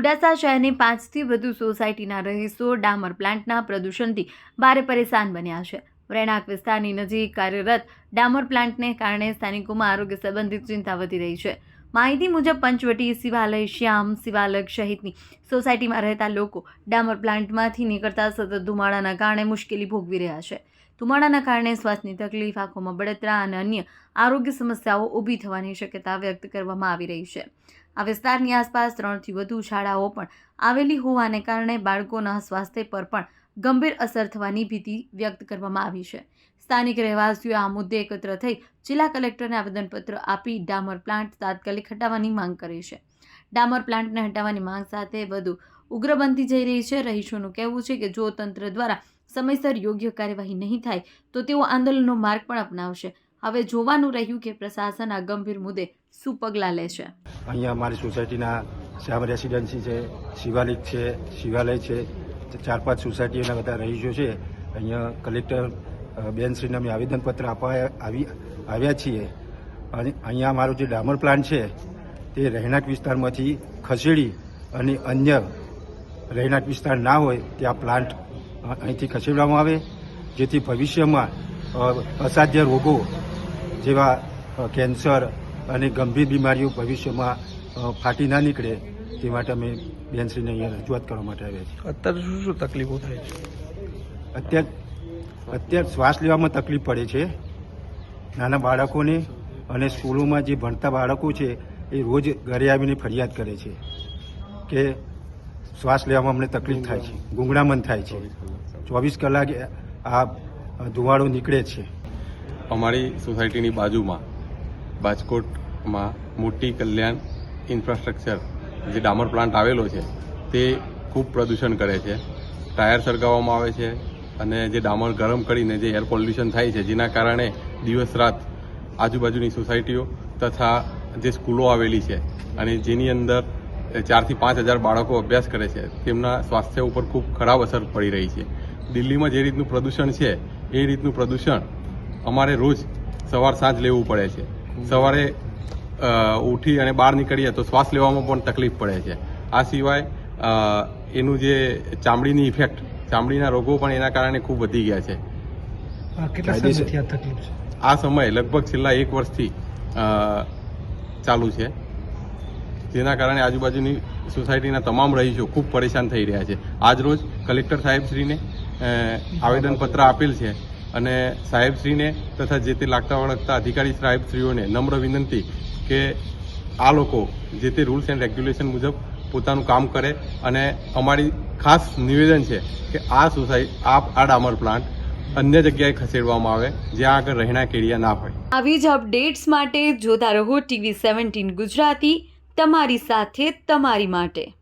મોડાસા શહેરની પાંચથી વધુ સોસાયટીના રહીશો ડામર પ્લાન્ટના પ્રદૂષણથી ભારે પરેશાન બન્યા છે. રહેણાંક વિસ્તારની નજીક કાર્યરત ડામર પ્લાન્ટને કારણે સ્થાનિકોમાં આરોગ્ય સંબંધિત ચિંતા વધી રહી છે. માહિતી મુજબ, પંચવટી શિવાલય, શ્યામ શિવાલક સહિતની સોસાયટીમાં રહેતા લોકો ડામર પ્લાન્ટમાંથી નીકળતા સતત ધુમાડાના કારણે મુશ્કેલી ભોગવી રહ્યા છે. ધુમાડાના કારણે શ્વાસની તકલીફ, આંખોમાં બળતરા અને અન્ય આરોગ્ય સમસ્યાઓ ઊભી થવાની શક્યતા વ્યક્ત કરવામાં આવી રહી છે. આ વિસ્તારની આસપાસ ત્રણથી વધુ શાળાઓ પણ આવેલી હોવાને કારણે બાળકોના સ્વાસ્થ્ય પર પણ ગંભીર અસર થવાની ભીતિ વ્યક્ત કરવામાં આવી છે. સ્થાનિક રહેવાસીઓ આ મુદ્દે એકત્ર થઈ જિલ્લા કલેક્ટરને આવેદનપત્ર આપી ડામર પ્લાન્ટ તાત્કાલિક હટાવવાની માંગ કરી છે. ડામર પ્લાન્ટને હટાવવાની માંગ સાથે વધુ ઉગ્ર બનતી જઈ રહી છે. રહીશોનું કહેવું છે કે જો તંત્ર દ્વારા સમયસર યોગ્ય કાર્યવાહી નહીં થાય, તો તેઓ આંદોલનનો માર્ગ પણ અપનાવશે. હવે જોવાનું રહ્યું કે પ્રશાસન આ ગંભીર મુદ્દે શું પગલાં લે છે અહીંયા અમારી સોસાયટીના શ્યામ રેસિડેન્સી છે, શિવાલિક છે, શિવાલય છે, ચાર પાંચ સોસાયટીઓના બધા રહીશો છે. અહીંયા કલેક્ટર બેનશ્રીને અમે આવેદનપત્ર આપવા આવી, આવ્યા છીએ. અને અહીંયા અમારો જે ડામર પ્લાન્ટ છે, તે રહેણાંક વિસ્તારમાંથી ખસેડી અને અન્ય રહેણાંક વિસ્તાર ના હોય ત્યાં પ્લાન્ટ અહીંથી ખસેડવામાં આવે, જેથી ભવિષ્યમાં અસાધ્ય રોગો જેવા કેન્સર અને ગંભીર બીમારીઓ ભવિષ્યમાં ફાટી ના નીકળે તે માટે અમે બેનશ્રીને અહીંયા રજૂઆત કરવા માટે આવ્યા છીએ. અત્યારે શું શું તકલીફો થાય છે? અત્યાર અત્યારે શ્વાસ લેવામાં તકલીફ પડે છે. નાના બાળકોને અને સ્કૂલોમાં જે ભણતા બાળકો છે એ રોજ ઘરે આવીને ફરિયાદ કરે છે કે શ્વાસ લેવામાં અમને તકલીફ થાય છે ગુંગળામણ થાય છે. ચોવીસ કલાક આ ધુવાડો નીકળે છે. અમારી સોસાયટીની બાજુમાં બાજકોટમાં મોટી કલ્યાણ ઇન્ફ્રાસ્ટ્રક્ચર જે ડામર પ્લાન્ટ આવેલો છે, તે ખૂબ પ્રદૂષણ કરે છે. ટાયર સળગાવવામાં આવે છે અને જે ડામર ગરમ કરીને જે એર પોલ્યુશન થાય છે, જેના કારણે દિવસ રાત આજુબાજુની સોસાયટીઓ તથા જે સ્કૂલો આવેલી છે અને જેની અંદર ચારથી પાંચ હજાર બાળકો અભ્યાસ કરે છે, તેમના સ્વાસ્થ્ય ઉપર ખૂબ ખરાબ અસર પડી રહી છે. દિલ્હીમાં જે રીતનું પ્રદૂષણ છે, એ રીતનું પ્રદૂષણ અમારે રોજ સવાર સાંજ લેવું પડે છે. સવારે ઉઠી અને બહાર નીકળીએ તો શ્વાસ લેવામાં પણ તકલીફ પડે છે. આ સિવાય એનું જે ચામડીની ઇફેક્ટ ચામડીના રોગો પણ એના કારણે ખૂબ વધી ગયા છે. આ સમય લગભગ છેલ્લા એક વર્ષથી ચાલુ છે. જેના કારણે આજુબાજુની સોસાયટીના તમામ રહીશો ખૂબ પરેશાન થઈ રહ્યા છે. આજરોજ કલેક્ટર સાહેબશ્રીને આવેદનપત્ર આપેલ છે. અને સાહેબશ્રીને તથા જે તે લાગતા વળગતા અધિકારી સાહેબશ્રીઓને નમ્ર વિનંતી કે આ લોકો જે તે રૂલ્સ એન્ડ રેગ્યુલેશન મુજબ પોતાનું કામ કરે અને અમારી ખાસ નિવેદન છે કે આ સોસાયટી આ ડામર પ્લાન્ટ અન્ય જગ્યાએ ખસેડવામાં આવે, જ્યાં આગળ રહેણાંક એરિયા ના હોય. આવી જ અપડેટ્સ માટે જોતા રહો ટીવી સેવન્ટીન ગુજરાતી, તમારી સાથે, તમારી માટે.